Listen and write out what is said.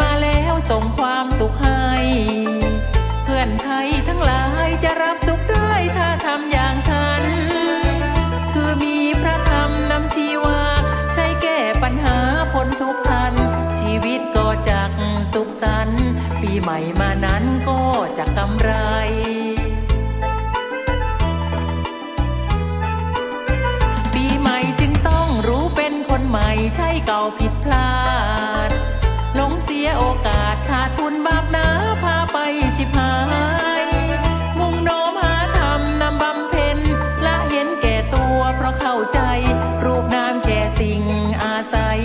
มาแล้วส่งความสุขให้ เพื่อนไทยทั้งหลายจะรับสุขได้ถ้าทำอย่างฉัน คือมีพระธรรมนำชีวา ใช้แก้ปัญหาพ้นทุกทัน ชีวิตก็จักสุขสันต์ปีใหม่มานั้นก็จะกำไรปีใหม่จึงต้องรู้เป็นคนใหม่ใช่เก่าผิดพลาด